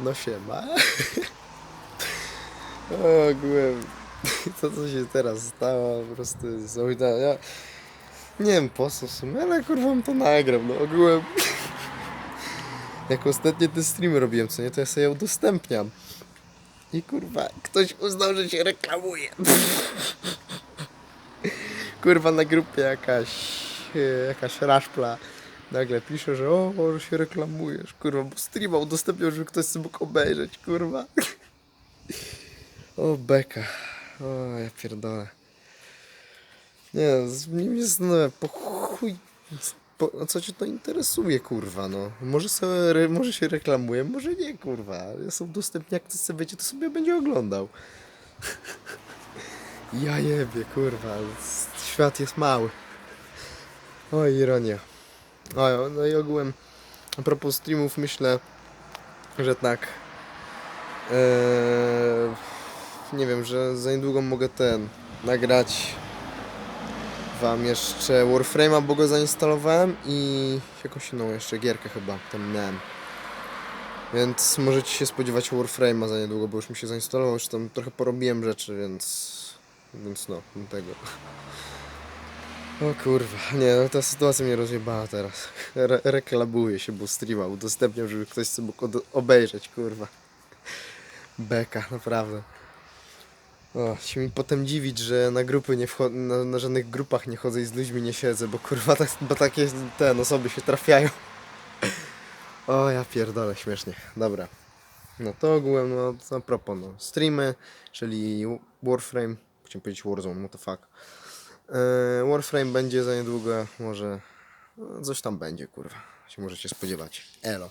No siema. Ogółem. To co się teraz stało, po prostu jest. Ja nie wiem po co w sumie, ale kurwa to nagram, no ogółem. Jak ostatnio ten stream robiłem, co nie, to ja sobie udostępniam. I kurwa, ktoś uznał, że się reklamuje. Kurwa na grupie jakaś, e, jakaś raszpla. Nagle pisze, że o, może się reklamujesz, kurwa, bo streama udostępniał, żeby ktoś sobie mógł obejrzeć, kurwa. O, beka. O, ja pierdolę. Nie, mnie mnie zastanawia, po chuj, po, a co cię to interesuje, kurwa, no. Może, sobie, może się reklamuje, może nie, kurwa. Ja są dostępni, jak ktoś sobie będzie, to sobie będzie oglądał. Ja jebie, kurwa, świat jest mały. Oj, ironia. O, no i ogółem, a propos streamów, myślę, że tak. Eee, nie wiem, że za niedługo mogę ten nagrać wam jeszcze Warframe'a, bo go zainstalowałem i jakąś inną jeszcze gierkę chyba, tam miałem. Więc możecie się spodziewać Warframe'a za niedługo, bo już mi się zainstalował, już tam trochę porobiłem rzeczy, więc... Więc no, tego. O kurwa, nie, no ta sytuacja mnie rozjebała teraz. Re reklamuję się, bo streama udostępniam, żeby ktoś sobie mógł obejrzeć, kurwa. Beka, naprawdę. O, się mi potem dziwić, że na grupy nie na, na żadnych grupach nie chodzę i z ludźmi nie siedzę, bo kurwa, tak, bo takie te osoby się trafiają. O, ja pierdolę, śmiesznie. Dobra. No to ogółem, no to a propos, no, streamy, czyli Warframe, chciałem powiedzieć Warzone, what the fuck. Eee, Warframe będzie za niedługo, może no, coś tam będzie, kurwa, się możecie spodziewać. Elo.